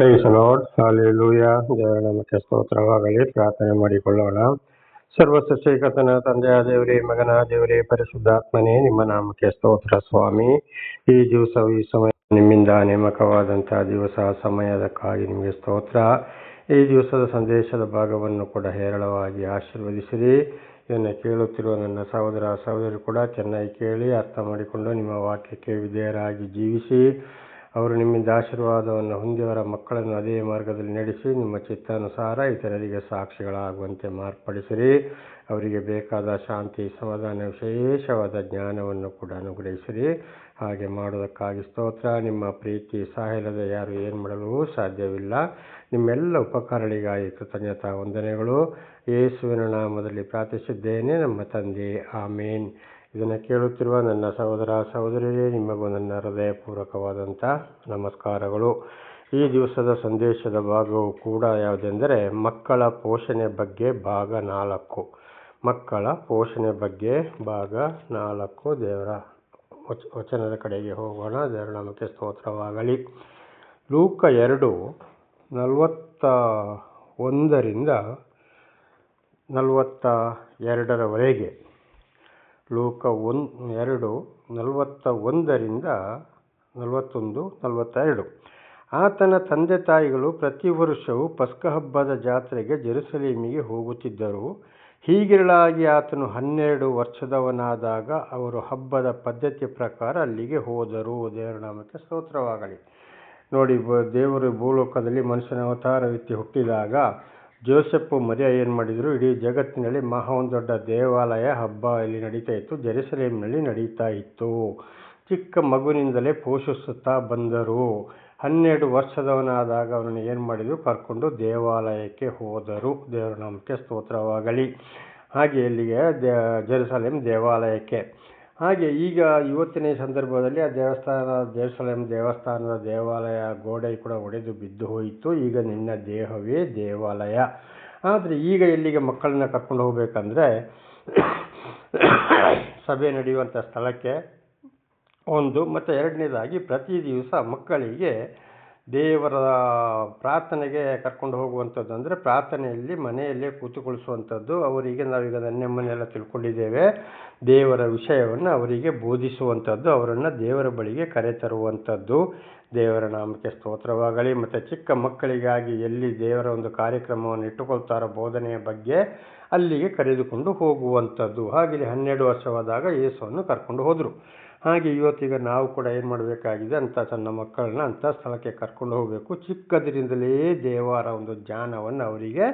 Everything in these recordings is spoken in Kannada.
ಪ್ರೈಸ್ ಲಾರ್ಡ್ ಹಾಲೆಲೂಯ ದೇವರ ನಾಮಕ್ಕೆ ಸ್ತೋತ್ರವಾಗಲಿ. ಪ್ರಾರ್ಥನೆ ಮಾಡಿಕೊಳ್ಳೋಣ. ಸರ್ವ ಸೃಷ್ಟಿಕರ್ತನ ತಂದೆಯ ದೇವರೇ, ಮಗನ ದೇವರೇ, ಪರಿಶುದ್ಧಾತ್ಮನೇ, ನಿಮ್ಮ ನಾಮಕ್ಕೆ ಸ್ತೋತ್ರ ಸ್ವಾಮಿ. ಈ ದಿವಸ ಈ ಸಮಯ ನಿಮ್ಮಿಂದ ನೇಮಕವಾದಂತಹ ದಿವಸ, ಸಮಯದಕ್ಕಾಗಿ ನಿಮಗೆ ಸ್ತೋತ್ರ. ಈ ದಿವಸದ ಸಂದೇಶದ ಭಾಗವನ್ನು ಕೂಡ ಹೇರಳವಾಗಿ ಆಶೀರ್ವದಿಸಿರಿ. ಇದನ್ನು ಕೇಳುತ್ತಿರುವ ನನ್ನ ಸಹೋದರ ಸಹೋದರಿ ಕೂಡ ಚೆನ್ನಾಗಿ ಕೇಳಿ ಅರ್ಥ ಮಾಡಿಕೊಂಡು ನಿಮ್ಮ ವಾಕ್ಯಕ್ಕೆ ವಿಧೇಯರಾಗಿ ಜೀವಿಸಿ. ಅವರು ನಿಮ್ಮಿಂದ ಆಶೀರ್ವಾದವನ್ನು ಹೊಂದಿಯವರ ಮಕ್ಕಳನ್ನು ಅದೇ ಮಾರ್ಗದಲ್ಲಿ ನಡೆಸಿ ನಿಮ್ಮ ಚಿತ್ತಾನುಸಾರ ಇತರರಿಗೆ ಸಾಕ್ಷಿಗಳಾಗುವಂತೆ ಮಾರ್ಪಡಿಸಿರಿ. ಅವರಿಗೆ ಬೇಕಾದ ಶಾಂತಿ, ಸಮಾಧಾನ, ವಿಶೇಷವಾದ ಜ್ಞಾನವನ್ನು ಕೂಡ ಅನುಗ್ರಹಿಸಿರಿ. ಹಾಗೆ ಮಾಡುವುದಕ್ಕಾಗಿ ಸ್ತೋತ್ರ. ನಿಮ್ಮ ಪ್ರೀತಿ ಸಹಾಯದ ಯಾರು ಏನು ಮಾಡಲು ಸಾಧ್ಯವಿಲ್ಲ. ನಿಮ್ಮೆಲ್ಲ ಉಪಕಾರಗಳಿಗಾಗಿ ಕೃತಜ್ಞತಾ ವಂದನೆಗಳು. ಯೇಸುವಿನ ನಾಮದಲ್ಲಿ ಪ್ರಾರ್ಥಿಸಿದ್ದೇನೆ. ನಮ್ಮ ತಂದೆ, ಆಮೇನ್. ಇದನ್ನು ಕೇಳುತ್ತಿರುವ ನನ್ನ ಸಹೋದರ ಸಹೋದರಿಯರೇ, ನಿಮಗೂ ನನ್ನ ಹೃದಯಪೂರ್ವಕವಾದಂಥ ನಮಸ್ಕಾರಗಳು. ಈ ದಿವಸದ ಸಂದೇಶದ ಭಾಗವು ಕೂಡ ಯಾವುದೆಂದರೆ, ಮಕ್ಕಳ ಪೋಷಣೆ ಬಗ್ಗೆ ಭಾಗ ನಾಲ್ಕು. ಮಕ್ಕಳ ಪೋಷಣೆ ಬಗ್ಗೆ ಭಾಗ ನಾಲ್ಕು. ದೇವರ ವಚ, ವಚನದ ಕಡೆಗೆ ಹೋಗೋಣ. ದೇವರ ನಮಗೆ ಸ್ತೋತ್ರವಾಗಲಿ. ಲೂಕ ಎರಡು, ನಲವತ್ತ ಒಂದರಿಂದ ನಲವತ್ತ ಎರಡರವರೆಗೆ. ಲೋಕ ಒನ್ ಎರಡು ನಲವತ್ತ ಒಂದರಿಂದ ನಲವತ್ತೊಂದು, ನಲವತ್ತೆರಡು. ಆತನ ತಂದೆ ತಾಯಿಗಳು ಪ್ರತಿ ವರ್ಷವೂ ಪಸ್ಕ ಹಬ್ಬದ ಜಾತ್ರೆಗೆ ಜೆರುಸಲೇಮಿಗೆ ಹೋಗುತ್ತಿದ್ದರು. ಹೀಗಿರಲಾಗಿ ಆತನು ಹನ್ನೆರಡು ವರ್ಷದವನಾದಾಗ ಅವರು ಹಬ್ಬದ ಪದ್ಧತಿ ಪ್ರಕಾರ ಅಲ್ಲಿಗೆ ಹೋದರು. ದೇವರ ನಾಮಕ್ಕೆ ಸ್ತೋತ್ರವಾಗಲಿ. ನೋಡಿ, ಬ, ದೇವರು ಭೂಲೋಕದಲ್ಲಿ ಮನುಷ್ಯನ ಅವತಾರವೆತ್ತಿ ಹುಟ್ಟಿದಾಗ ಜೋಸೆಫ್ ಮರಿಯ ಏನು ಮಾಡಿದರು? ಇಡೀ ಜಗತ್ತಿನಲ್ಲಿ ಮಹಾ ಒಂದು ದೊಡ್ಡ ದೇವಾಲಯ ಹಬ್ಬ ಇಲ್ಲಿ ನಡೀತಾ ಇತ್ತು. ಜೆರುಸಲೇಮ್ನಲ್ಲಿ ನಡೀತಾ ಇತ್ತು. ಚಿಕ್ಕ ಮಗುವಿನಿಂದಲೇ ಪೋಷಿಸುತ್ತಾ ಬಂದರು. ಹನ್ನೆರಡು ವರ್ಷದವನಾದಾಗ ಅವನನ್ನು ಏನು ಮಾಡಿದರು? ಕರ್ಕೊಂಡು ದೇವಾಲಯಕ್ಕೆ ಹೋದರು. ದೇವರ ನಾಮಕ್ಕೆ ಸ್ತೋತ್ರವಾಗಲಿ. ಹಾಗೆ ಇಲ್ಲಿಗೆ ದೇ, ಜೆರುಸಲೇಮ್ ದೇವಾಲಯಕ್ಕೆ. ಹಾಗೆ ಈಗ ಇವತ್ತಿನ ಸಂದರ್ಭದಲ್ಲಿ ಆ ದೇವಸ್ಥಾನ ಜೆರುಸಲೇಮ್ ದೇವಸ್ಥಾನದ ದೇವಾಲಯ ಗೋಡೆ ಕೂಡ ಒಡೆದು ಬಿದ್ದು ಹೋಯಿತು. ಈಗ ನಿನ್ನ ದೇಹವೇ ದೇವಾಲಯ. ಆದರೆ ಈಗ ಇಲ್ಲಿಗೆ ಮಕ್ಕಳನ್ನ ಕರ್ಕೊಂಡು ಹೋಗಬೇಕಂದ್ರೆ ಸಭೆ ನಡೆಯುವಂಥ ಸ್ಥಳಕ್ಕೆ ಒಂದು, ಮತ್ತು ಎರಡನೇದಾಗಿ ಪ್ರತಿ ದಿವಸ ಮಕ್ಕಳಿಗೆ ದೇವರ ಪ್ರಾರ್ಥನೆಗೆ ಕರ್ಕೊಂಡು ಹೋಗುವಂಥದ್ದು ಅಂದರೆ ಪ್ರಾರ್ಥನೆಯಲ್ಲಿ ಮನೆಯಲ್ಲೇ ಕೂತುಕೊಳಿಸುವಂಥದ್ದು ಅವರಿಗೆ ನಾವೀಗ ನೆನ್ನೆಮ್ಮನೆಲ್ಲ ತಿಳ್ಕೊಂಡಿದ್ದೇವೆ. ದೇವರ ವಿಷಯವನ್ನು ಅವರಿಗೆ ಬೋಧಿಸುವಂಥದ್ದು, ಅವರನ್ನು ದೇವರ ಬಳಿಗೆ ಕರೆತರುವಂಥದ್ದು ದೇವರ ನಾಮಕ್ಕೆ ಸ್ತೋತ್ರವಾಗಲಿ. ಮತ್ತು ಚಿಕ್ಕ ಮಕ್ಕಳಿಗಾಗಿ ಎಲ್ಲಿ ದೇವರ ಒಂದು ಕಾರ್ಯಕ್ರಮವನ್ನು ಇಟ್ಟುಕೊಳ್ತಾರೋ ಬೋಧನೆಯ ಬಗ್ಗೆ ಅಲ್ಲಿಗೆ ಕರೆದುಕೊಂಡು ಹೋಗುವಂಥದ್ದು. ಹಾಗೆ ಹನ್ನೆರಡು ವರ್ಷವಾದಾಗ ಯೇಸುವನ್ನು ಕರ್ಕೊಂಡು ಹೋದರು. ಹಾಗೆ ಇವತ್ತೀಗ ನಾವು ಕೂಡ ಏನು ಮಾಡಬೇಕಾಗಿದೆ ಅಂಥ ಸಣ್ಣ ಮಕ್ಕಳನ್ನ ಅಂಥ ಸ್ಥಳಕ್ಕೆ ಕರ್ಕೊಂಡು ಹೋಗಬೇಕು. ಚಿಕ್ಕದರಿಂದಲೇ ದೇವರ ಒಂದು ಜ್ಞಾನವನ್ನು ಅವರಿಗೆ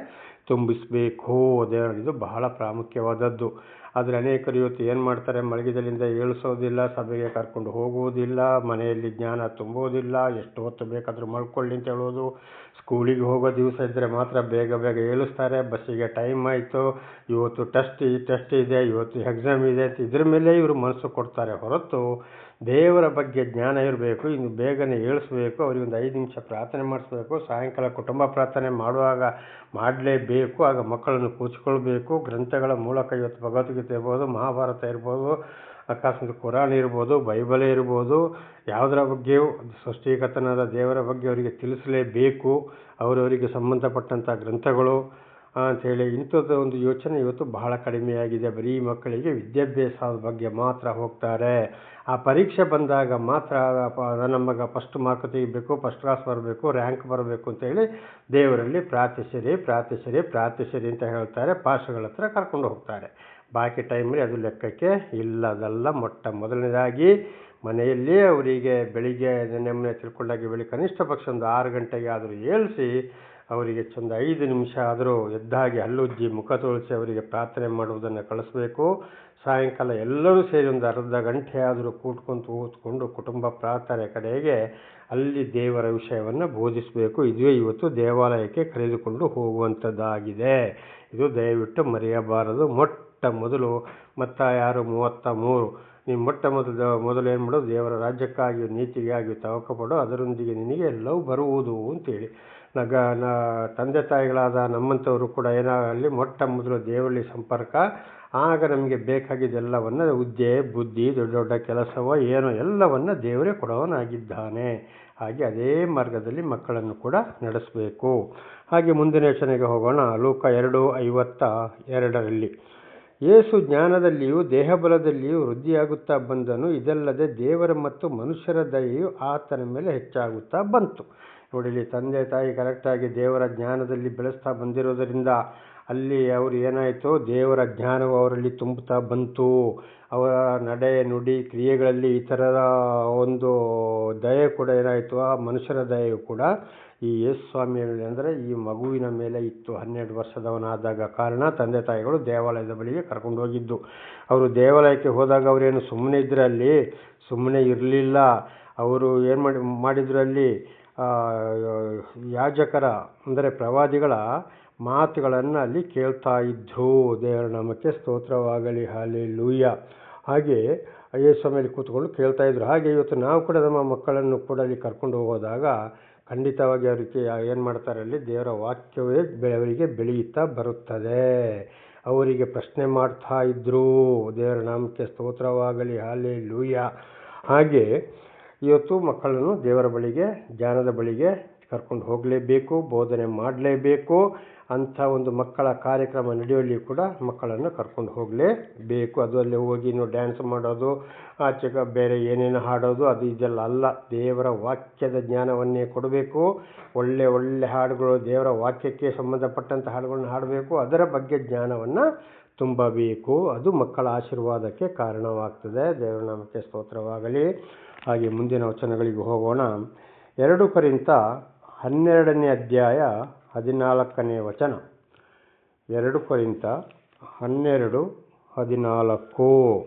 ತುಂಬಿಸಬೇಕು. ದೇವರ ಇದು ಬಹಳ ಪ್ರಾಮುಖ್ಯವಾದದ್ದು. ಆದರೆ ಅನೇಕರು ಇವತ್ತು ಏನು ಮಾಡ್ತಾರೆ? ಮಳಿಗೆದಲ್ಲಿಂದ ಏಳಿಸೋದಿಲ್ಲ, ಸಭೆಗೆ ಕರ್ಕೊಂಡು ಹೋಗುವುದಿಲ್ಲ ಮನೆಯಲ್ಲಿ ಜ್ಞಾನ ತುಂಬುವುದಿಲ್ಲ ಎಷ್ಟು ಹೊತ್ತು ಬೇಕಾದರೂ ಮಲ್ಕೊಳ್ಳಿ ಅಂತ ಹೇಳೋದು. ಸ್ಕೂಲಿಗೆ ಹೋಗೋ ದಿವಸ ಇದ್ದರೆ ಮಾತ್ರ ಬೇಗ ಬೇಗ ಏಳಿಸ್ತಾರೆ. ಬಸ್ಸಿಗೆ ಟೈಮ್ ಆಯಿತು. ಇವತ್ತು ಟೆಸ್ಟ್ ಈ ಟೆಸ್ಟ್ ಇದೆ, ಇವತ್ತು ಎಕ್ಸಾಮ್ ಇದೆ ಅಂತ ಇದ್ರ ಮೇಲೆ ಇವರು ಮನಸ್ಸು ಕೊಡ್ತಾರೆ. ಹೊರತು ದೇವರ ಬಗ್ಗೆ ಜ್ಞಾನ ಇರಬೇಕು, ಇನ್ನು ಬೇಗನೆ ಏಳಿಸ್ಬೇಕು ಅವ್ರಿಗೆ ಒಂದು ಐದು ನಿಮಿಷ ಪ್ರಾರ್ಥನೆ ಮಾಡಿಸ್ಬೇಕು, ಸಾಯಂಕಾಲ ಕುಟುಂಬ ಪ್ರಾರ್ಥನೆ ಮಾಡುವಾಗ ಮಾಡಲೇಬೇಕು, ಆಗ ಮಕ್ಕಳನ್ನು ಕೂಚಿಕೊಳ್ಬೇಕು, ಗ್ರಂಥಗಳ ಮೂಲಕ ಇವತ್ತು ಭಗವದ್ಗೀತೆ ಇರ್ಬೋದು, ಮಹಾಭಾರತ ಇರ್ಬೋದು ಅಕಸ್ಮಾತ್ ಕುರಾನ್ ಇರ್ಬೋದು, ಬೈಬಲೇ ಇರ್ಬೋದು, ಯಾವುದರ ಬಗ್ಗೆಯೂ ಸೃಷ್ಟಿಕರ್ತನಾದ ದೇವರ ಬಗ್ಗೆ ಅವರಿಗೆ ತಿಳಿಸಲೇಬೇಕು, ಅವರವರಿಗೆ ಸಂಬಂಧಪಟ್ಟಂಥ ಗ್ರಂಥಗಳು ಅಂಥೇಳಿ ಇಂಥದ್ದು ಒಂದು ಯೋಚನೆ ಇವತ್ತು ಬಹಳ ಕಡಿಮೆಯಾಗಿದೆ ಬರೀ ಮಕ್ಕಳಿಗೆ ವಿದ್ಯಾಭ್ಯಾಸದ ಬಗ್ಗೆ ಮಾತ್ರ ಹೋಗ್ತಾರೆ. ಆ ಪರೀಕ್ಷೆ ಬಂದಾಗ ಮಾತ್ರ ನನ್ನ ಮಗ ಫಸ್ಟ್ ಮಾರ್ಕ್ ತೆಗಿಬೇಕು ಫಸ್ಟ್ ಕ್ಲಾಸ್ ಬರಬೇಕು ರ್ಯಾಂಕ್ ಬರಬೇಕು ಅಂತೇಳಿ ದೇವರಲ್ಲಿ ಪ್ರಾರ್ಥಿಸಿರಿ ಪ್ರಾರ್ಥಿಸಿರಿ ಪ್ರಾರ್ಥಿಸಿರಿ ಅಂತ ಹೇಳ್ತಾರೆ. ಪಾಸ್ಗಳ ಹತ್ರ ಕರ್ಕೊಂಡು ಹೋಗ್ತಾರೆ. ಬಾಕಿ ಟೈಮಲ್ಲಿ ಅದು ಲೆಕ್ಕಕ್ಕೆ ಇಲ್ಲದಲ್ಲ. ಮೊಟ್ಟ ಮೊದಲನೇದಾಗಿ ಮನೆಯಲ್ಲೇ ಅವರಿಗೆ ಬೆಳಿಗ್ಗೆ ನೆಮ್ಮನೆ ತಿಳ್ಕೊಂಡಾಗ ಬೆಳಿಗ್ಗೆ ಕನಿಷ್ಠ ಪಕ್ಷ ಒಂದು ಆರು ಗಂಟೆಗೆ ಆದರೂ ಏಳಿಸಿ ಅವರಿಗೆ ಚಂದ ಐದು ನಿಮಿಷ ಆದರೂ ಎದ್ದಾಗಿ ಹಲ್ಲುಜ್ಜಿ ಮುಖ ತೊಳಿಸಿ ಅವರಿಗೆ ಪ್ರಾರ್ಥನೆ ಮಾಡುವುದನ್ನು ಕಳಿಸ್ಬೇಕು. ಸಾಯಂಕಾಲ ಎಲ್ಲರೂ ಸೇರಿ ಒಂದು ಅರ್ಧ ಗಂಟೆ ಆದರೂ ಕೂತ್ಕೊಂಡು ಓದ್ಕೊಂಡು ಕುಟುಂಬ ಪ್ರಾರ್ಥನೆ ಕಡೆಗೆ ಅಲ್ಲಿ ದೇವರ ವಿಷಯವನ್ನು ಬೋಧಿಸಬೇಕು. ಇದುವೇ ಇವತ್ತು ದೇವಾಲಯಕ್ಕೆ ಕರೆದುಕೊಂಡು ಹೋಗುವಂಥದ್ದಾಗಿದೆ. ಇದು ದಯವಿಟ್ಟು ಮರೆಯಬಾರದು. ಮೊಟ್ಟ ಮೊದಲು ಮತ್ತ ಯಾರು ಮೂವತ್ತ ಮೂರು. ನೀವು ಮೊಟ್ಟ ಮೊದಲು ಮೊದಲು ಏನು ಮಾಡೋದು ದೇವರ ರಾಜ್ಯಕ್ಕಾಗಿಯೂ ನೀತಿಗಾಗಿ ತವಕಪಡು. ಅದರೊಂದಿಗೆ ನಿನಗೆ ಎಲ್ಲವೂ ಬರುವುದು ಅಂತೇಳಿ. ನಗ, ನ, ತಂದೆ ತಾಯಿಗಳಾದ ನಮ್ಮಂಥವರು ಕೂಡ ಏನಾಗಲಿ ಮೊಟ್ಟ ಮೊದಲು ದೇವರಲ್ಲಿ ಸಂಪರ್ಕ, ಆಗ ನಮಗೆ ಬೇಕಾಗಿದ್ದೆಲ್ಲವನ್ನು ಹುದ್ದೆ, ಬುದ್ಧಿ, ದೊಡ್ಡ ದೊಡ್ಡ ಕೆಲಸವೋ, ಏನೋ ಎಲ್ಲವನ್ನು ದೇವರೇ ಕೊಡೋನಾಗಿದ್ದಾನೆ ಹಾಗೆ ಅದೇ ಮಾರ್ಗದಲ್ಲಿ ಮಕ್ಕಳನ್ನು ಕೂಡ ನಡೆಸಬೇಕು. ಹಾಗೆ ಮುಂದಿನ ಯೋಚನೆಗೆ ಹೋಗೋಣ. ಲೋಕ ಎರಡು, ಐವತ್ತ ಎರಡರಲ್ಲಿ. ಯೇಸು ಜ್ಞಾನದಲ್ಲಿಯೂ ದೇಹಬಲದಲ್ಲಿಯೂ ವೃದ್ಧಿಯಾಗುತ್ತಾ ಬಂದನು. ಇದಲ್ಲದೆ ದೇವರ ಮತ್ತು ಮನುಷ್ಯರ ದಯೆಯು ಆತನ ಮೇಲೆ ಹೆಚ್ಚಾಗುತ್ತಾ ಬಂತು. ನೋಡಿ ಇಲ್ಲಿ ತಂದೆ ತಾಯಿ ಕರೆಕ್ಟಾಗಿ ದೇವರ ಜ್ಞಾನದಲ್ಲಿ ಬೆಳೆಸ್ತಾ ಬಂದಿರೋದರಿಂದ ಅಲ್ಲಿ ಅವರು ಏನಾಯಿತು? ದೇವರ ಜ್ಞಾನವು ಅವರಲ್ಲಿ ತುಂಬುತ್ತಾ ಬಂತು. ಅವರ ನಡೆ ನುಡಿ ಕ್ರಿಯೆಗಳಲ್ಲಿ ಈ ಥರದ ಒಂದು ದಯೆ ಕೂಡ ಏನಾಯಿತು? ಆ ಮನುಷ್ಯರ ದಯೆಯು ಕೂಡ ಈ ಯೇಸು ಸ್ವಾಮಿ ಅಂದರೆ ಈ ಮಗುವಿನ ಮೇಲೆ ಇತ್ತು. ಹನ್ನೆರಡು ವರ್ಷದವನಾದಾಗ ಕಾರಣ ತಂದೆ ತಾಯಿಗಳು ದೇವಾಲಯದ ಬಳಿಗೆ ಕರ್ಕೊಂಡು ಹೋಗಿದ್ದು. ಅವರು ದೇವಾಲಯಕ್ಕೆ ಹೋದಾಗ ಅವರೇನು ಸುಮ್ಮನೆ ಇದ್ದರೆ ಅಲ್ಲಿ ಸುಮ್ಮನೆ ಇರಲಿಲ್ಲ. ಅವರು ಏನು ಮಾಡಿ ಮಾಡಿದ್ರು ಅಲ್ಲಿ? ಆ, ಯಾಜಕರ, ಅಂದರೆ ಪ್ರವಾದಿಗಳ ಮಾತುಗಳನ್ನು ಅಲ್ಲಿ ಕೇಳ್ತಾ ಇದ್ದೋ ದೇವರ ನಾಮಕ್ಕೆ ಸ್ತೋತ್ರವಾಗಲಿ ಹಾಲೆ ಲೂಯ್ಯ ಹಾಗೆ ಯೇಸು ಮೇಲೆ ಕೂತ್ಕೊಂಡು ಕೇಳ್ತಾ ಇದ್ರು. ಹಾಗೆ ಇವತ್ತು ನಾವು ಕೂಡ ನಮ್ಮ ಮಕ್ಕಳನ್ನು ಕೂಡ ಅಲ್ಲಿ ಕರ್ಕೊಂಡು ಹೋದಾಗ ಖಂಡಿತವಾಗಿ ಅವರಿಗೆ ಏನು ಮಾಡ್ತಾರೆ ಅಲ್ಲಿ? ದೇವರ ವಾಕ್ಯವೇ ಬೆಳವರಿಗೆ ಬೆಳೆಯುತ್ತಾ ಬರುತ್ತದೆ. ಅವರಿಗೆ ಪ್ರಶ್ನೆ ಮಾಡ್ತಾ ಇದ್ದರು ದೇವರ ನಾಮಕ್ಕೆ ಸ್ತೋತ್ರವಾಗಲಿ ಹಾಲೆ ಲೂಯ್ಯ ಹಾಗೆ ಇವತ್ತು ಮಕ್ಕಳನ್ನು ದೇವರ ಬಳಿಗೆ, ಜ್ಞಾನದ ಬಳಿಗೆ ಕರ್ಕೊಂಡು ಹೋಗಲೇಬೇಕು, ಬೋಧನೆ ಮಾಡಲೇಬೇಕು. ಅಂಥ ಒಂದು ಮಕ್ಕಳ ಕಾರ್ಯಕ್ರಮ ನಡೆಯುವಲ್ಲಿ ಕೂಡ ಮಕ್ಕಳನ್ನು ಕರ್ಕೊಂಡು ಹೋಗಲೇಬೇಕು. ಅದು ಅಲ್ಲಿ ಹೋಗಿ ನೀವು ಡ್ಯಾನ್ಸ್ ಮಾಡೋದು, ಆಚೆ ಬೇರೆ ಏನೇನು ಹಾಡೋದು, ಅದು ಇದೆಲ್ಲ ಅಲ್ಲ. ದೇವರ ವಾಕ್ಯದ ಜ್ಞಾನವನ್ನೇ ಕೊಡಬೇಕು. ಒಳ್ಳೆ ಒಳ್ಳೆ ಹಾಡುಗಳು ದೇವರ ವಾಕ್ಯಕ್ಕೆ ಸಂಬಂಧಪಟ್ಟಂಥ ಹಾಡುಗಳನ್ನ ಹಾಡಬೇಕು. ಅದರ ಬಗ್ಗೆ ಜ್ಞಾನವನ್ನು ತುಂಬಬೇಕು. ಅದು ಮಕ್ಕಳ ಆಶೀರ್ವಾದಕ್ಕೆ ಕಾರಣವಾಗ್ತದೆ. ದೇವರ ನಾಮಕ್ಕೆ ಸ್ತೋತ್ರವಾಗಲಿ. ಹಾಗೆ ಮುಂದಿನ ವಚನಗಳಿಗೆ ಹೋಗೋಣ. ಎರಡು ಕರಿಂತ ಹನ್ನೆರಡನೇ ಅಧ್ಯಾಯ ಹದಿನಾಲ್ಕನೇ ವಚನ. ಎರಡು ಕರಿಂತ ಹನ್ನೆರಡು ಹದಿನಾಲ್ಕು.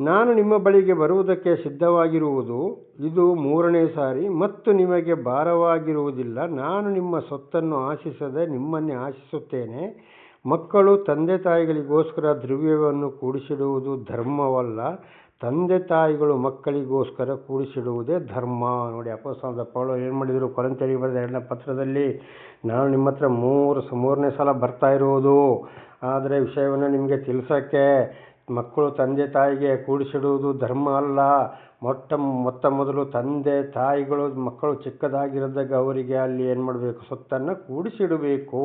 ನಾನು ನಿಮ್ಮ ಬಳಿಗೆ ಬರುವುದಕ್ಕೆ ಸಿದ್ಧವಾಗಿರುವುದು ಇದು ಮೂರನೇ ಸಾರಿ ಮತ್ತು ನಿಮಗೆ ಭಾರವಾಗಿರುವುದಿಲ್ಲ. ನಾನು ನಿಮ್ಮ ಸೊತ್ತನ್ನು ಆಶಿಸದೆ ನಿಮ್ಮನ್ನೇ ಆಶಿಸುತ್ತೇನೆ. ಮಕ್ಕಳು ತಂದೆ ತಾಯಿಗಳಿಗೋಸ್ಕರ ದ್ರವ್ಯವನ್ನು ಕೂಡಿಸಿಡುವುದು ಧರ್ಮವಲ್ಲ. ತಂದೆ ತಾಯಿಗಳು ಮಕ್ಕಳಿಗೋಸ್ಕರ ಕೂಡಿಸಿಡುವುದೇ ಧರ್ಮ. ನೋಡಿ ಅಪೋಸ್ತಲದ ಪೌಳು ಏನು ಮಾಡಿದರು? ಕೊರಂತರಿಗೆ ಬರೆದ ಎರಡನೇ ಪತ್ರದಲ್ಲಿ, ನಾನು ನಿಮ್ಮ ಹತ್ರ ಮೂರು ಮೂರನೇ ಸಲ ಬರ್ತಾ ಇರುವುದು. ಆದರೆ ವಿಷಯವನ್ನು ನಿಮಗೆ ತಿಳಿಸೋಕ್ಕೆ ಮಕ್ಕಳು ತಂದೆ ತಾಯಿಗೆ ಕೂಡಿಸಿಡುವುದು ಧರ್ಮ ಅಲ್ಲ. ಮೊಟ್ಟ, ಮೊತ್ತ ಮೊದಲು ತಂದೆ ತಾಯಿಗಳು, ಮಕ್ಕಳು ಚಿಕ್ಕದಾಗಿರೋದಾಗ ಅವರಿಗೆ ಅಲ್ಲಿ ಏನು ಮಾಡಬೇಕು? ಸೊತ್ತನ್ನು ಕೂಡಿಸಿಡಬೇಕು.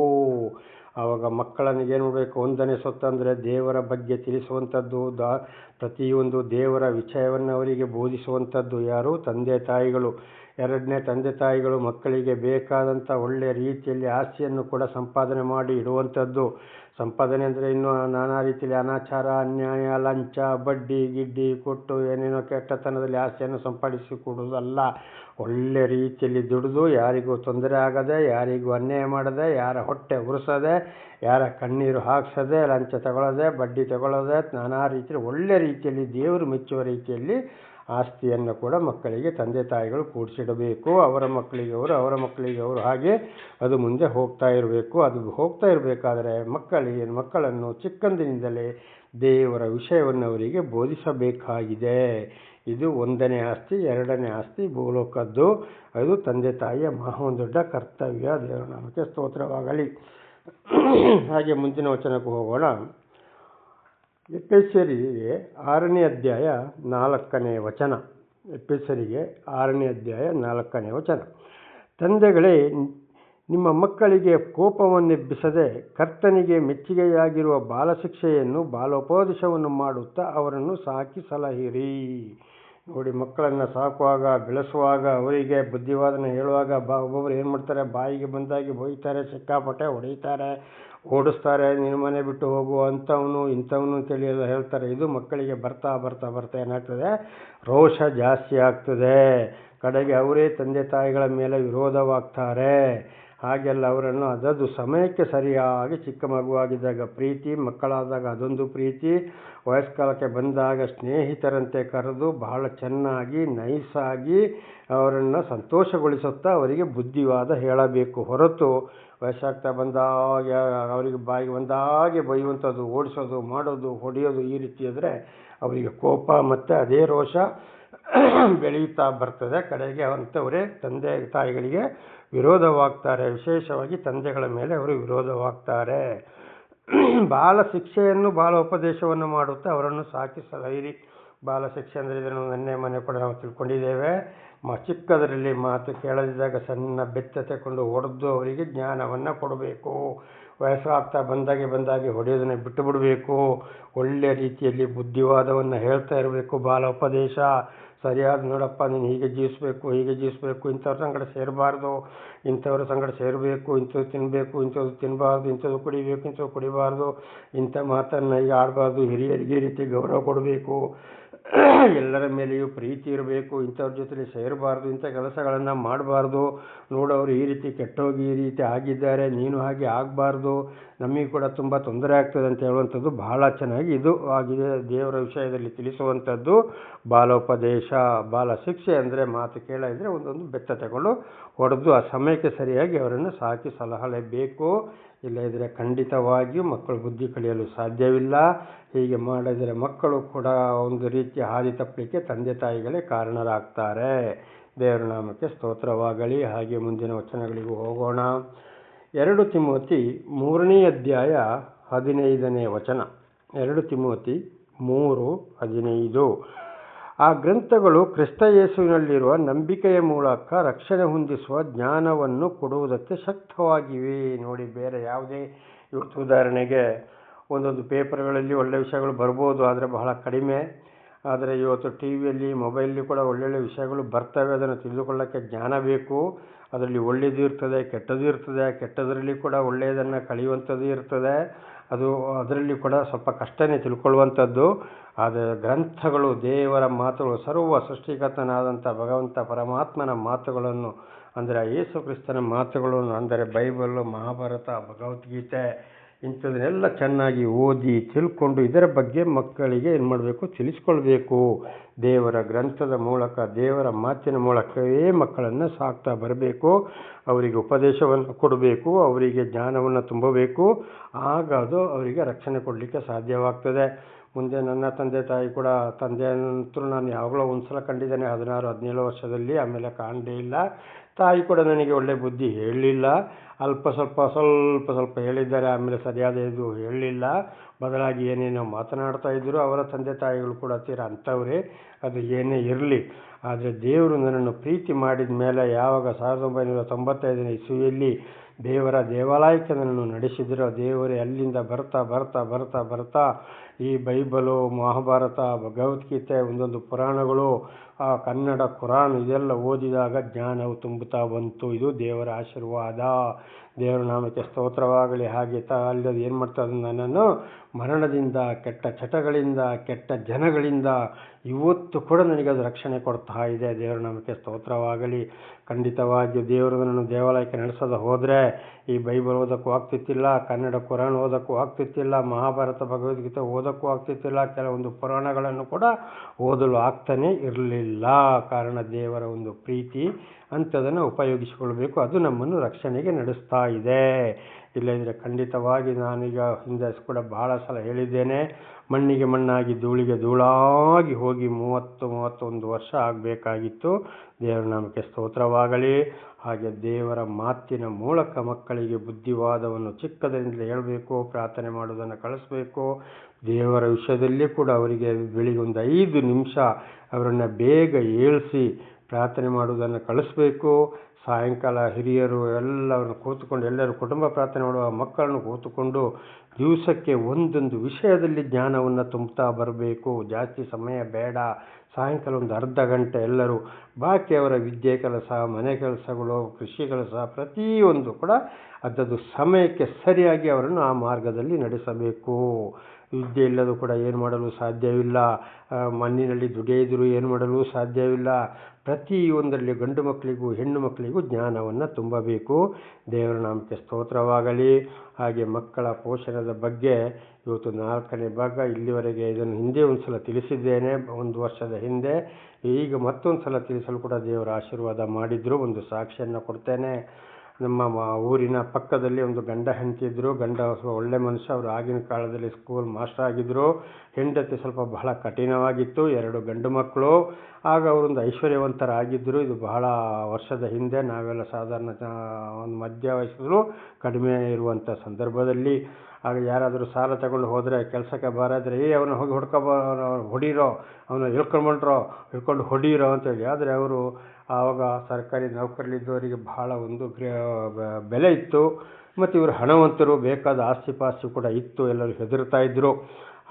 ಆವಾಗ ಮಕ್ಕಳನ್ನು ಏನು ಮಾಡಬೇಕು? ಒಂದನೇ ಸ್ವತ್ತು ಅಂದರೆ ದೇವರ ಬಗ್ಗೆ ತಿಳಿಸುವಂಥದ್ದು, ದಾ, ಪ್ರತಿಯೊಂದು ದೇವರ ವಿಷಯವನ್ನು ಅವರಿಗೆ ಬೋಧಿಸುವಂಥದ್ದು ಯಾರು? ತಂದೆ ತಾಯಿಗಳು. ಎರಡನೇ ತಂದೆ ತಾಯಿಗಳು ಮಕ್ಕಳಿಗೆ ಬೇಕಾದಂಥ ಒಳ್ಳೆಯ ರೀತಿಯಲ್ಲಿ ಆಸ್ತಿಯನ್ನು ಕೂಡ ಸಂಪಾದನೆ ಮಾಡಿ ಇಡುವಂಥದ್ದು. ಸಂಪಾದನೆ ಅಂದರೆ ಇನ್ನು ನಾನಾ ರೀತಿಯಲ್ಲಿ ಅನಾಚಾರ, ಅನ್ಯಾಯ, ಲಂಚ, ಬಡ್ಡಿ, ಗಿಡ್ಡಿ, ಕೊಟ್ಟು ಏನೇನೋ ಕೆಟ್ಟತನದಲ್ಲಿ ಆಸ್ತಿಯನ್ನು ಸಂಪಾದಿಸಿಕೊಡುವುದಲ್ಲ ಒಳ್ಳೆ ರೀತಿಯಲ್ಲಿ ದುಡಿದು ಯಾರಿಗೂ ತೊಂದರೆ ಆಗದೆ, ಯಾರಿಗೂ ಅನ್ಯಾಯ ಮಾಡದೆ, ಯಾರ ಹೊಟ್ಟೆ ಉರಿಸದೆ ಯಾರ ಕಣ್ಣೀರು ಹಾಕ್ಸೋದೆ, ಲಂಚ ತಗೊಳ್ಳೋದೆ, ಬಡ್ಡಿ ತಗೊಳ್ಳೋದೆ, ನಾನಾ ರೀತಿಯಲ್ಲಿ ಒಳ್ಳೆ ರೀತಿಯಲ್ಲಿ, ದೇವರು ಮೆಚ್ಚುವ ರೀತಿಯಲ್ಲಿ ಆಸ್ತಿಯನ್ನು ಕೂಡ ಮಕ್ಕಳಿಗೆ, ತಂದೆ ತಾಯಿಗಳು ಕೂಡಿಸಿಡಬೇಕು. ಅವರ ಮಕ್ಕಳಿಗೆ ಅವರು, ಅವರ ಮಕ್ಕಳಿಗೆ ಅವರು ಹಾಗೆ ಅದು ಮುಂದೆ ಹೋಗ್ತಾ ಇರಬೇಕು. ಅದು ಹೋಗ್ತಾ ಇರಬೇಕಾದರೆ ಮಕ್ಕಳಿಗೆ, ಮಕ್ಕಳನ್ನು ಚಿಕ್ಕಂದಿನಿಂದಲೇ ದೇವರ ವಿಷಯವನ್ನು ಅವರಿಗೆ ಬೋಧಿಸಬೇಕಾಗಿದೆ. ಇದು ಒಂದನೇ ಆಸ್ತಿ, ಎರಡನೇ ಆಸ್ತಿ, ಭೂಲೋಕದ್ದು. ಅದು ತಂದೆ ತಾಯಿಯ ಮಹಾ ದೊಡ್ಡ ಕರ್ತವ್ಯ. ದೇವರ ನಾಮಕ್ಕೆ ಸ್ತೋತ್ರವಾಗಲಿ. ಹಾಗೆ ಮುಂದಿನ ವಚನಕ್ಕೆ ಹೋಗೋಣ. ಎಪ್ಪೇಶ್ವರಿಗೆ ಆರನೇ ಅಧ್ಯಾಯ ನಾಲ್ಕನೇ ವಚನ. ಎಪ್ಪೇಶ್ವರಿಗೆ ಆರನೇ ಅಧ್ಯಾಯ ನಾಲ್ಕನೇ ವಚನ. ತಂದೆಗಳೇ, ನಿಮ್ಮ ಮಕ್ಕಳಿಗೆ ಕೋಪವನ್ನೆಬ್ಬಿಸದೆ ಕರ್ತನಿಗೆ ಮೆಚ್ಚುಗೆಯಾಗಿರುವ ಬಾಲಶಿಕ್ಷೆಯನ್ನು ಬಾಲೋಪದೇಶವನ್ನು ಮಾಡುತ್ತಾ ಅವರನ್ನು ಸಾಕಿ ಸಲಹಿರಿ ನೋಡಿ, ಮಕ್ಕಳನ್ನು ಸಾಕುವಾಗ, ಬೆಳೆಸುವಾಗ, ಅವರಿಗೆ ಬುದ್ಧಿವಾದನ ಹೇಳುವಾಗ ಬಾ, ಒಬ್ಬೊಬ್ರು ಏನು ಮಾಡ್ತಾರೆ, ಬಾಯಿಗೆ ಬಂದಾಗಿ ಬೈತಾರೆ ಸಿಕ್ಕಾಪಟ್ಟೆ ಹೊಡೀತಾರೆ, ಓಡಿಸ್ತಾರೆ ನಿನ್ನ ಮನೆ ಬಿಟ್ಟು ಹೋಗು ಅಂಥವನು ಇಂಥವನು ಅಂತೇಳಿ ಎಲ್ಲ ಹೇಳ್ತಾರೆ. ಇದು ಮಕ್ಕಳಿಗೆ ಬರ್ತಾ ಬರ್ತಾ ಬರ್ತಾ ಏನಾಗ್ತದೆ? ರೋಷ ಜಾಸ್ತಿ ಆಗ್ತದೆ. ಕಡೆಗೆ ಅವರೇ ತಂದೆ ತಾಯಿಗಳ ಮೇಲೆ ವಿರೋಧವಾಗ್ತಾರೆ. ಹಾಗೆಲ್ಲ ಅವರನ್ನು ಅದದು ಸಮಯಕ್ಕೆ ಸರಿಯಾಗಿ ಚಿಕ್ಕ ಮಗುವಾಗಿದ್ದಾಗ ಪ್ರೀತಿ, ಮಕ್ಕಳಾದಾಗ ಅದೊಂದು ಪ್ರೀತಿ. ವಯಸ್ಕಾಲಕ್ಕೆ ಬಂದಾಗ ಸ್ನೇಹಿತರಂತೆ ಕರೆದು ಬಹಳ ಚೆನ್ನಾಗಿ, ನೈಸಾಗಿ ಅವರನ್ನು ಸಂತೋಷಗೊಳಿಸುತ್ತಾ ಅವರಿಗೆ ಬುದ್ಧಿವಾದ ಹೇಳಬೇಕು. ಹೊರತು ವಯಸ್ಸಾಗ್ತಾ ಬಂದಾಗ ಅವರಿಗೆ ಬಾಯಿಗೆ ಬಂದಾಗೆ ಬೈಯುವಂಥದ್ದು, ಓಡಿಸೋದು, ಮಾಡೋದು, ಹೊಡೆಯೋದು ಈ ರೀತಿ ಆದರೆ ಅವರಿಗೆ ಕೋಪ ಮತ್ತು ಅದೇ ರೋಷ ಬೆಳೆಯುತ್ತಾ ಬರ್ತದೆ. ಕಡೆಗೆ ಅಂಥವರೇ ತಂದೆ ತಾಯಿಗಳಿಗೆ ವಿರೋಧವಾಗ್ತಾರೆ. ವಿಶೇಷವಾಗಿ ತಂದೆಗಳ ಮೇಲೆ ಅವರು ವಿರೋಧವಾಗ್ತಾರೆ. ಬಾಲ ಶಿಕ್ಷೆಯನ್ನು ಬಾಲ ಉಪದೇಶವನ್ನು ಮಾಡುತ್ತಾ. ಅವರನ್ನು ಸಾಕಿ ಸಲಹಿರಿ ಬಾಲ ಶಿಕ್ಷೆ ಅಂದರೆ ಇದನ್ನು ನಿನ್ನೆ ಮನೆ ಕೂಡ ನಾವು ತಿಳ್ಕೊಂಡಿದ್ದೇವೆ. ಮ ಚಿಕ್ಕದರಲ್ಲಿ ಮಾತು ಕೇಳದಿದ್ದಾಗ ಸಣ್ಣ ಬೆತ್ತ ತಗೊಂಡು ಹೊಡೆದು ಅವರಿಗೆ ಜ್ಞಾನವನ್ನು ಕೊಡಬೇಕು. ವಯಸ್ಸಾಗ್ತಾ ಬಂದಾಗೆ ಬಂದಾಗೆ ಹೊಡೆಯೋದನ್ನು ಬಿಟ್ಟು ಬಿಡಬೇಕು ಒಳ್ಳೆಯ ರೀತಿಯಲ್ಲಿ ಬುದ್ಧಿವಾದವನ್ನು ಹೇಳ್ತಾ ಇರಬೇಕು. ಬಾಲೋಪದೇಶ ಸರಿಯಾದ ನೋಡಪ್ಪ, ನೀನು ಹೀಗೆ ಜೀವಿಸಬೇಕು ಹೀಗೆ ಜೀವಿಸಬೇಕು, ಇಂಥವ್ರ ಸಂಗಡ ಸೇರಬಾರ್ದು, ಇಂಥವ್ರ ಸಂಗಡ ಸೇರಬೇಕು, ಇಂಥದ್ದು ತಿನ್ನಬೇಕು ಇಂಥದ್ದು ತಿನ್ನಬಾರ್ದು ಇಂಥದ್ದು ಕುಡಿಬೇಕು, ಇಂಥದ್ದು ಕುಡಿಬಾರ್ದು, ಇಂಥ ಮಾತನ್ನು ಈಗ ಆಡಬಾರ್ದು, ಹಿರಿಯರಿಗೆ ರೀತಿ ಗೌರವ ಕೊಡಬೇಕು. ಎಲ್ಲರ ಮೇಲೆಯೂ ಪ್ರೀತಿ ಇರಬೇಕು, ಇಂಥವ್ರ ಜೊತೆಲಿ ಸೇರಬಾರ್ದು, ಇಂಥ ಕೆಲಸಗಳನ್ನು ಮಾಡಬಾರ್ದು. ನೋಡೋರು ಈ ರೀತಿ ಕೆಟ್ಟೋಗಿ ಈ ರೀತಿ ಆಗಿದ್ದಾರೆ, ನೀನು ಹಾಗೆ ಆಗಬಾರ್ದು, ನಮಗೆ ಕೂಡ ತುಂಬ ತೊಂದರೆ ಆಗ್ತದೆ ಅಂತ ಹೇಳುವಂಥದ್ದು ಬಹಳ ಚೆನ್ನಾಗಿ ಇದು ಆಗಿದೆ. ದೇವರ ವಿಷಯದಲ್ಲಿ ತಿಳಿಸುವಂಥದ್ದು ಬಾಲೋಪದೇಶ ಬಾಲ ಶಿಕ್ಷೆ ಅಂದರೆ ಮಾತು ಕೇಳಿದರೆ ಒಂದೊಂದು ಬೆತ್ತ ತಗೊಂಡು ಹೊಡೆದು ಆ ಸಮಯಕ್ಕೆ ಸರಿಯಾಗಿ ಅವರನ್ನು ಸಾಕಿ ಸಲಹಲೇಬೇಕು. ಇಲ್ಲದಿದ್ದರೆ ಖಂಡಿತವಾಗಿಯೂ ಮಕ್ಕಳು ಬುದ್ಧಿ ಕಲಿಯಲು ಸಾಧ್ಯವಿಲ್ಲ. ಹೀಗೆ ಮಾಡಿದರೆ ಮಕ್ಕಳು ಕೂಡ ಒಂದು ರೀತಿಯ ಹಾದಿ ತಪ್ಪಲಿಕ್ಕೆ ತಂದೆ ತಾಯಿಗಳೇ ಕಾರಣರಾಗ್ತಾರೆ. ದೇವರ ನಾಮಕ್ಕೆ ಸ್ತೋತ್ರವಾಗಲಿ. ಹಾಗೆ ಮುಂದಿನ ವಚನಗಳಿಗೂ ಹೋಗೋಣ. ಎರಡು ತಿಮೋತಿ ಮೂರನೇ ಅಧ್ಯಾಯ ಹದಿನೈದನೇ ವಚನ. ಎರಡು ತಿಮೋತಿ ಮೂರು ಹದಿನೈದು. ಆ ಗ್ರಂಥಗಳು ಕ್ರಿಸ್ತ ಯೇಸುವಿನಲ್ಲಿರುವ ನಂಬಿಕೆಯ ಮೂಲಕ ರಕ್ಷಣೆ ಹೊಂದಿಸುವ ಜ್ಞಾನವನ್ನು ಕೊಡುವುದಕ್ಕೆ ಶಕ್ತವಾಗಿವೆ. ನೋಡಿ, ಬೇರೆ ಯಾವುದೇ ಇವತ್ತು ಉದಾಹರಣೆಗೆ ಒಂದೊಂದು ಪೇಪರ್ಗಳಲ್ಲಿ ಒಳ್ಳೆಯ ವಿಷಯಗಳು ಬರ್ಬೋದು, ಆದರೆ ಬಹಳ ಕಡಿಮೆ. ಆದರೆ ಇವತ್ತು ಟಿ ವಿಯಲ್ಲಿ ಮೊಬೈಲಲ್ಲಿ ಕೂಡ ಒಳ್ಳೊಳ್ಳೆ ವಿಷಯಗಳು ಬರ್ತವೆ. ಅದನ್ನು ತಿಳಿದುಕೊಳ್ಳೋಕ್ಕೆ ಜ್ಞಾನ ಬೇಕು. ಅದರಲ್ಲಿ ಒಳ್ಳೆಯದು ಇರ್ತದೆ ಕೆಟ್ಟದ್ದು ಇರ್ತದೆ. ಕೆಟ್ಟದರಲ್ಲಿ ಕೂಡ ಒಳ್ಳೆಯದನ್ನು ಕಳೆಯುವಂಥದ್ದು ಇರ್ತದೆ. ಅದು ಅದರಲ್ಲಿ ಕೂಡ ಸ್ವಲ್ಪ ಕಷ್ಟನೇ ತಿಳ್ಕೊಳ್ಳುವಂಥದ್ದು. ಆದರೆ ಗ್ರಂಥಗಳು ದೇವರ ಮಾತುಗಳು, ಸರ್ವ ಸೃಷ್ಟಿಕರ್ತನಾದಂಥ ಭಗವಂತ ಪರಮಾತ್ಮನ ಮಾತುಗಳನ್ನು, ಅಂದರೆ ಯೇಸು ಕ್ರಿಸ್ತನ ಮಾತುಗಳನ್ನು, ಅಂದರೆ ಬೈಬಲ್ಲು ಮಹಾಭಾರತ, ಭಗವದ್ಗೀತೆ, ಇಂಥದನ್ನೆಲ್ಲ ಚೆನ್ನಾಗಿ ಓದಿ ತಿಳ್ಕೊಂಡು ಇದರ ಬಗ್ಗೆ ಮಕ್ಕಳಿಗೆ ಏನು ಮಾಡಬೇಕು? ತಿಳಿಸ್ಕೊಳ್ಬೇಕು. ದೇವರ ಗ್ರಂಥದ ಮೂಲಕ, ದೇವರ ಮಾತಿನ ಮೂಲಕವೇ ಮಕ್ಕಳನ್ನು ಸಾಕ್ತಾ ಬರಬೇಕು. ಅವರಿಗೆ ಉಪದೇಶವನ್ನು ಕೊಡಬೇಕು. ಅವರಿಗೆ ಜ್ಞಾನವನ್ನು ತುಂಬಬೇಕು. ಆಗ ಅದು ಅವರಿಗೆ ರಕ್ಷಣೆ ಕೊಡಲಿಕ್ಕೆ ಸಾಧ್ಯವಾಗ್ತದೆ. ಮುಂದೆ ನನ್ನ ತಂದೆ ತಾಯಿ ಕೂಡ ತಂದೆ ಅಂತೂ ನಾನು ಯಾವಾಗಲೋ ಒಂದು ಸಲ ಕಂಡಿದ್ದೇನೆ, ಹದಿನಾರು, ಹದಿನೇಳು ವರ್ಷದಲ್ಲಿ. ಆಮೇಲೆ ಕಾಣಲೇ ಇಲ್ಲ. ತಾಯಿ ಕೂಡ ನನಗೆ ಒಳ್ಳೆಯ ಬುದ್ಧಿ ಹೇಳಲಿಲ್ಲ ಅಲ್ಪ ಸ್ವಲ್ಪ ಸ್ವಲ್ಪ ಸ್ವಲ್ಪ ಹೇಳಿದ್ದಾರೆ, ಆಮೇಲೆ ಸರಿಯಾದ ಇದು ಹೇಳಲಿಲ್ಲ ಬದಲಾಗಿ ಏನೇನೋ ಮಾತನಾಡ್ತಾ ಇದ್ದರು ಅವರ ತಂದೆ ತಾಯಿಗಳು ಕೂಡ ತೀರಾ ಅಂಥವ್ರೆ. ಅದು ಏನೇ ಇರಲಿ. ಆದರೆ ದೇವರು ನನ್ನನ್ನು ಪ್ರೀತಿ ಮಾಡಿದ ಮೇಲೆ ಯಾವಾಗ ಸಾವಿರದ ಒಂಬೈನೂರ ತೊಂಬತ್ತೈದನೇ ಇಸುವಿಯಲ್ಲಿ ದೇವರ ದೇವಾಲಯಕ್ಕೆ ನನ್ನನ್ನು ನಡೆಸಿದರು ದೇವರೇ, ಅಲ್ಲಿಂದ ಬರ್ತಾ ಬರ್ತಾ ಬರ್ತಾ ಬರ್ತಾ ಈ ಬೈಬಲು, ಮಹಾಭಾರತ, ಭಗವದ್ಗೀತೆ, ಒಂದೊಂದು ಪುರಾಣಗಳು, ಆ ಕನ್ನಡ, ಕುರಾನ್ ಇದೆಲ್ಲ ಓದಿದಾಗ ಜ್ಞಾನವು ತುಂಬುತ್ತಾ ಬಂತು. ಇದು ದೇವರ ಆಶೀರ್ವಾದ. ದೇವರ ನಾಮಕ್ಕೆ ಸ್ತೋತ್ರವಾಗಲಿ. ಹಾಗೆ ತ ಅಲ್ಲದೆ ಏನು ಮಾಡ್ತಾ ನನ್ನನ್ನು? ಮರಣದಿಂದ, ಕೆಟ್ಟ ಚಟಗಳಿಂದ, ಕೆಟ್ಟ ಜನಗಳಿಂದ ಇವತ್ತು ಕೂಡ ನನಗೆ ಅದು ರಕ್ಷಣೆ ಕೊಡ್ತಾ ಇದೆ. ದೇವರ ನಾಮಕ್ಕೆ ಸ್ತೋತ್ರವಾಗಲಿ. ಖಂಡಿತವಾಗಿಯೂ ದೇವರು ನನ್ನನ್ನು ದೇವಾಲಯಕ್ಕೆ ನಡೆಸೋದು ಹೋದರೆ ಈ ಬೈಬಲ್ ಓದೋಕ್ಕೂ ಆಗ್ತಿತ್ತಿಲ್ಲ, ಕನ್ನಡ ಕುರಾನ್ ಓದೋಕ್ಕೂ ಆಗ್ತಿತ್ತಿಲ್ಲ, ಮಹಾಭಾರತ ಭಗವದ್ಗೀತೆ ಓದೋಕ್ಕೂ ಆಗ್ತಿತ್ತಿಲ್ಲ, ಕೆಲವೊಂದು ಪುರಾಣಗಳನ್ನು ಕೂಡ ಓದಲು ಆಗ್ತಾನೇ ಇರಲಿಲ್ಲ. ಕಾರಣ ದೇವರ ಒಂದು ಪ್ರೀತಿ ಅಂಥದನ್ನು ಉಪಯೋಗಿಸಿಕೊಳ್ಬೇಕು. ಅದು ನಮ್ಮನ್ನು ರಕ್ಷಣೆಗೆ ನಡೆಸ್ತಾ ಇದೆ. ಇಲ್ಲದಿದ್ದರೆ ಖಂಡಿತವಾಗಿ ನಾನೀಗ ಹಿಂದೆ ಕೂಡ ಭಾಳ ಸಲ ಹೇಳಿದ್ದೇನೆ, ಮಣ್ಣಿಗೆ ಮಣ್ಣಾಗಿ ಧೂಳಿಗೆ ಧೂಳಾಗಿ ಹೋಗಿ ಮೂವತ್ತು, ಮೂವತ್ತೊಂದು ವರ್ಷ ಆಗಬೇಕಾಗಿತ್ತು. ದೇವರ ನಮಗೆ ಸ್ತೋತ್ರವಾಗಲಿ. ಹಾಗೆ ದೇವರ ಮಾತಿನ ಮೂಲಕ ಮಕ್ಕಳಿಗೆ ಬುದ್ಧಿವಾದವನ್ನು ಚಿಕ್ಕದರಿಂದಲೇ ಹೇಳಬೇಕು, ಪ್ರಾರ್ಥನೆ ಮಾಡೋದನ್ನು ಕಳಿಸ್ಬೇಕು. ದೇವರ ವಿಷಯದಲ್ಲಿ ಕೂಡ ಅವರಿಗೆ ಬೆಳಿಗ್ಗೆ ಒಂದು ಐದು ನಿಮಿಷ ಅವರನ್ನು ಬೇಗ ಏಳಿಸಿ ಪ್ರಾರ್ಥನೆ ಮಾಡುವುದನ್ನು ಕಳಿಸ್ಬೇಕು. ಸಾಯಂಕಾಲ ಹಿರಿಯರು ಎಲ್ಲರನ್ನು ಕೂತುಕೊಂಡು, ಎಲ್ಲರೂ ಕುಟುಂಬ ಪ್ರಾರ್ಥನೆ ಮಾಡುವ ಮಕ್ಕಳನ್ನು ಕೂತುಕೊಂಡು ದಿವಸಕ್ಕೆ ಒಂದೊಂದು ವಿಷಯದಲ್ಲಿ ಜ್ಞಾನವನ್ನು ತುಂಬುತ್ತಾ ಬರಬೇಕು. ಜಾಸ್ತಿ ಸಮಯ ಬೇಡ. ಸಾಯಂಕಾಲ ಒಂದು ಅರ್ಧ ಗಂಟೆ ಎಲ್ಲರೂ ಬಾಕಿಯವರ ವಿದ್ಯೆ ಕೆಲಸ, ಮನೆ ಕೆಲಸಗಳು, ಕೃಷಿ ಕೆಲಸ ಪ್ರತಿಯೊಂದು ಕೂಡ ಅದರದ್ದು ಸಮಯಕ್ಕೆ ಸರಿಯಾಗಿ ಅವರನ್ನು ಆ ಮಾರ್ಗದಲ್ಲಿ ನಡೆಸಬೇಕು. ವಿದ್ಯೆ ಇಲ್ಲದು ಕೂಡ ಏನು ಮಾಡಲು ಸಾಧ್ಯವಿಲ್ಲ. ಮಣ್ಣಿನಲ್ಲಿ ದುಡಿಯದಿರು ಏನು ಮಾಡಲು ಸಾಧ್ಯವಿಲ್ಲ. ಪ್ರತಿಯೊಂದರಲ್ಲಿ ಗಂಡು ಮಕ್ಕಳಿಗೂ ಹೆಣ್ಣು ಮಕ್ಕಳಿಗೂ ಜ್ಞಾನವನ್ನು ತುಂಬಬೇಕು. ದೇವರ ನಾಮಕ್ಕೆ ಸ್ತೋತ್ರವಾಗಲಿ. ಹಾಗೆ ಮಕ್ಕಳ ಪೋಷಣದ ಬಗ್ಗೆ ಇವತ್ತು ನಾಲ್ಕನೇ ಭಾಗ ಇಲ್ಲಿವರೆಗೆ ಇದನ್ನು ಹಿಂದೆ ಒಂದು ಸಲ ತಿಳಿಸಿದ್ದೇನೆ. ಒಂದು ವರ್ಷದ ಹಿಂದೆ. ಈಗ ಮತ್ತೊಂದು ಸಲ ತಿಳಿಸಲು ಕೂಡ ದೇವರ ಆಶೀರ್ವಾದ ಮಾಡಿದ್ರು. ಒಂದು ಸಾಕ್ಷಿಯನ್ನು ಕೊಡ್ತೇನೆ. ನಮ್ಮ ಊರಿನ ಪಕ್ಕದಲ್ಲಿ ಒಂದು ಗಂಡ ಹೆಂಡತಿ ಇದ್ದರು ಗಂಡ ಒಳ್ಳೆ ಮನುಷ್ಯ. ಅವರು ಆಗಿನ ಕಾಲದಲ್ಲಿ ಸ್ಕೂಲ್ ಮಾಸ್ಟರ್ ಆಗಿದ್ದರು ಹೆಂಡತಿ ಸ್ವಲ್ಪ ಬಹಳ ಕಠಿಣವಾಗಿತ್ತು. ಎರಡು ಗಂಡು ಮಕ್ಕಳು. ಆಗ ಅವರೊಂದು ಐಶ್ವರ್ಯವಂತರಾಗಿದ್ದರು ಇದು ಬಹಳ ವರ್ಷದ ಹಿಂದೆ ನಾವೆಲ್ಲ ಸಾಧಾರಣ ಒಂದು ಮಧ್ಯ ವಯಸ್ಸಿದ್ರು ಕಡಿಮೆ ಇರುವಂಥ ಸಂದರ್ಭದಲ್ಲಿ. ಆಗ ಯಾರಾದರೂ ಸಾಲ ತಗೊಂಡು ಹೋದರೆ, ಕೆಲಸಕ್ಕೆ ಬಾರಾದರೆ, ಏ, ಅವನು ಹೋಗಿ ಹೊಡ್ಕೊಬ ಹೊಡೀರೋ, ಅವನು ಹಿಡ್ಕೊಂಡ್ಬಂಡ್ರೋ ಹಿಡ್ಕೊಂಡು ಹೊಡೀರೋ ಅಂತೇಳಿ ಆದರೆ ಅವರು ಆವಾಗ ಸರ್ಕಾರಿ ನೌಕರಲ್ಲಿದ್ದವರಿಗೆ ಬಹಳ ಒಂದು ಬೆಲೆ ಇತ್ತು. ಮತ್ತು ಇವರು ಹಣವಂತರು ಬೇಕಾದ ಆಸ್ತಿ ಪಾಸ್ತಿ ಕೂಡ ಇತ್ತು. ಎಲ್ಲರೂ ಹೆದರ್ತಾ ಇದ್ದರು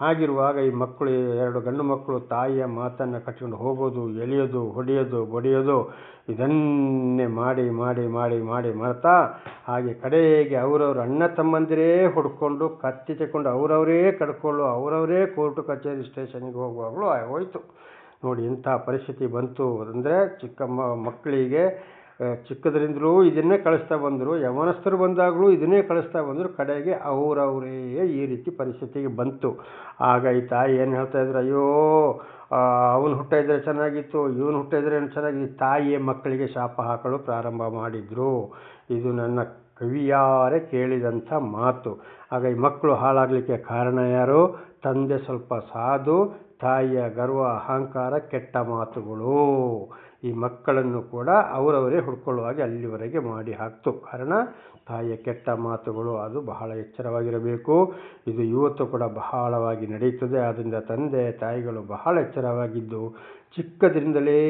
ಹಾಗಿರುವಾಗ ಈ ಮಕ್ಕಳು, ಎರಡು ಗಂಡು ಮಕ್ಕಳು ತಾಯಿಯ ಮಾತನ್ನು ಕಟ್ಕೊಂಡು ಹೋಗೋದು, ಎಳೆಯೋದು, ಹೊಡೆಯೋದು, ಬಡಿಯೋದು, ಇದನ್ನೇ ಮಾಡಿ ಮಾಡಿ ಮಾಡಿ ಮಾಡಿ ಮಾಡ್ತಾ ಹಾಗೆ ಕಡೆಗೆ ಅವರವ್ರ ಅಣ್ಣ ತಮ್ಮಂದಿರೇ ಹೊಡ್ಕೊಂಡು ಕತ್ತಿ ತಗೊಂಡು ಅವರವರೇ ಕಡ್ಕೊಳ್ಳು ಅವರವರೇ ಕೋರ್ಟು ಕಚೇರಿ ಸ್ಟೇಷನ್ಗೆ ಹೋಗುವಾಗಲೂ ಹೋಯಿತು. ನೋಡಿ ಇಂಥ ಪರಿಸ್ಥಿತಿ ಬಂತು ಅಂದರೆ ಚಿಕ್ಕ ಮಕ್ಕಳಿಗೆ ಚಿಕ್ಕದರಿಂದಲೂ ಇದನ್ನೇ ಕಳಿಸ್ತಾ ಬಂದರು, ಯವನಸ್ಥರು ಬಂದಾಗಲೂ ಇದನ್ನೇ ಕಳಿಸ್ತಾ ಬಂದರು, ಕಡೆಗೆ ಅವರವರೇ ಈ ರೀತಿ ಪರಿಸ್ಥಿತಿಗೆ ಬಂತು. ಆಗ ಈ ತಾಯಿ ಏನು ಹೇಳ್ತಾ ಇದ್ರು, ಅಯ್ಯೋ ಅವನು ಹುಟ್ಟಿದ್ರೆ ಚೆನ್ನಾಗಿತ್ತು, ಇವನು ಹುಟ್ಟಿದ್ರೆ ಏನು ಚೆನ್ನಾಗಿತ್ತು? ತಾಯಿಯೇ ಮಕ್ಕಳಿಗೆ ಶಾಪ ಹಾಕಲು ಪ್ರಾರಂಭ ಮಾಡಿದರು. ಇದು ನನ್ನ ಕವಿಯಾರೆ ಕೇಳಿದಂಥ ಮಾತು. ಆಗ ಈ ಮಕ್ಕಳು ಹಾಳಾಗಲಿಕ್ಕೆ ಕಾರಣ ಯಾರು? ತಂದೆ ಸ್ವಲ್ಪ ಸಾಧು ತಾಯಿಯ ಗರ್ವ, ಅಹಂಕಾರ, ಕೆಟ್ಟ ಮಾತುಗಳು. ಈ ಮಕ್ಕಳನ್ನು ಕೂಡ ಅವರವರೇ ಹುಡ್ಕೊಳ್ಳುವಾಗೆ ಅಲ್ಲಿವರೆಗೆ ಮಾಡಿ ಹಾಕ್ತು. ಕಾರಣ, ತಾಯಿಯ ಕೆಟ್ಟ ಮಾತುಗಳು ಅದು ಬಹಳ ಎಚ್ಚರವಾಗಿರಬೇಕು. ಇದು ಇವತ್ತು ಕೂಡ ಬಹಳವಾಗಿ ನಡೆಯುತ್ತದೆ. ಆದ್ದರಿಂದ ತಂದೆ, ತಾಯಿಗಳು ಬಹಳ ಎಚ್ಚರವಾಗಿದ್ದು ಚಿಕ್ಕದ್ರಿಂದಲೇ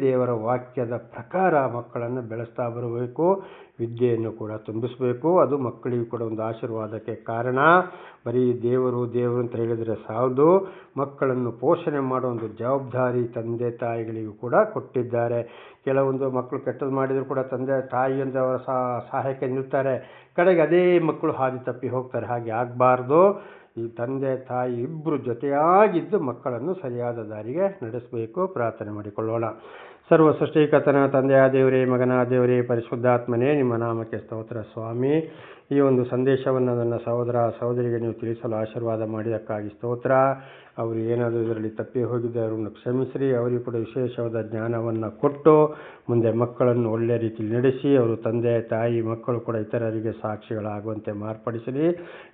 ದೇವರ ವಾಕ್ಯದ ಪ್ರಕಾರ ಮಕ್ಕಳನ್ನು ಬೆಳೆಸ್ತಾ ಬರಬೇಕು, ವಿದ್ಯೆಯನ್ನು ಕೂಡ ತುಂಬಿಸಬೇಕು. ಅದು ಮಕ್ಕಳಿಗೂ ಕೂಡ ಒಂದು ಆಶೀರ್ವಾದಕ್ಕೆ ಕಾರಣ. ಬರೀ ದೇವರು ದೇವರು ಅಂತ ಹೇಳಿದರೆ ಸಾಲದು. ಮಕ್ಕಳನ್ನು ಪೋಷಣೆ ಮಾಡೋ ಒಂದು ಜವಾಬ್ದಾರಿ ತಂದೆ ತಾಯಿಗಳಿಗೂ ಕೂಡ ಕೊಟ್ಟಿದ್ದಾರೆ. ಕೆಲವೊಂದು ಮಕ್ಕಳು ಕೆಟ್ಟದ್ದು ಮಾಡಿದರೂ ಕೂಡ ತಂದೆ ತಾಯಿಯಿಂದ ಅವರ ಸಹಾಯಕ್ಕೆ ನಿಲ್ತಾರೆ. ಕಡೆಗೆ ಅದೇ ಮಕ್ಕಳು ಹಾದಿ ತಪ್ಪಿ ಹೋಗ್ತಾರೆ. ಹಾಗೆ ಆಗಬಾರ್ದು. ಈ ತಂದೆ ತಾಯಿ ಇಬ್ಬರು ಜೊತೆಯಾಗಿದ್ದು ಮಕ್ಕಳನ್ನು ಸರಿಯಾದ ದಾರಿಗೆ ನಡೆಸಬೇಕು. ಪ್ರಾರ್ಥನೆ ಮಾಡಿಕೊಳ್ಳೋಣ. ಸರ್ವ ಸೃಷ್ಟಿಕತನ ತಂದೆಯ ದೇವರೇ, ಮಗನ ದೇವರೇ, ಪರಿಶುದ್ಧಾತ್ಮನೇ, ನಿಮ್ಮ ನಾಮಕ್ಕೆ ಸ್ತೋತ್ರ ಸ್ವಾಮಿ. ಈ ಒಂದು ಸಂದೇಶವನ್ನು ನನ್ನ ಸಹೋದರ ಸಹೋದರಿಗೆ ನೀವು ತಿಳಿಸಲು ಆಶೀರ್ವಾದ ಮಾಡಿದ್ದಕ್ಕಾಗಿ ಸ್ತೋತ್ರ. ಅವರು ಏನಾದರೂ ಇದರಲ್ಲಿ ತಪ್ಪಿ ಹೋಗಿದ್ದರೆ ಅವರನ್ನು ಕ್ಷಮಿಸಿರಿ, ಅವರಿಗೂ ಕೂಡ ವಿಶೇಷವಾದ ಜ್ಞಾನವನ್ನು ಕೊಟ್ಟು ಮುಂದೆ ಮಕ್ಕಳನ್ನು ಒಳ್ಳೆಯ ರೀತಿಯಲ್ಲಿ ನಡೆಸಿ, ಅವರು ತಂದೆ, ತಾಯಿ, ಮಕ್ಕಳು ಕೂಡ ಇತರರಿಗೆ ಸಾಕ್ಷಿಗಳಾಗುವಂತೆ ಮಾರ್ಪಡಿಸಲಿ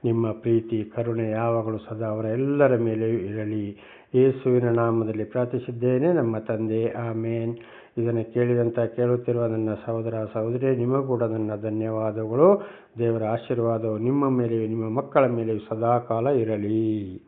ನಿಮ್ಮ ಪ್ರೀತಿ, ಕರುಣೆ ಯಾವಾಗಲೂ ಸದಾ ಅವರ ಎಲ್ಲರ ಮೇಲೆಯೂ ಇರಲಿ. ಯೇಸುವಿನ ನಾಮದಲ್ಲಿ ಪ್ರಾರ್ಥಿಸಿದ್ದೇನೆ. ನಮ್ಮ ತಂದೆ, ಆಮೇನ್. ಇದನ್ನು ಕೇಳಿದಂಥ ಕೇಳುತ್ತಿರುವ ನನ್ನ ಸಹೋದರ ಸಹೋದರಿ ನಿಮಗೂ ಕೂಡ ನನ್ನ ಧನ್ಯವಾದಗಳು. ದೇವರ ಆಶೀರ್ವಾದವು ನಿಮ್ಮ ಮೇಲೆಯೂ, ನಿಮ್ಮ ಮಕ್ಕಳ ಮೇಲೆಯೂ ಸದಾಕಾಲ ಇರಲಿ.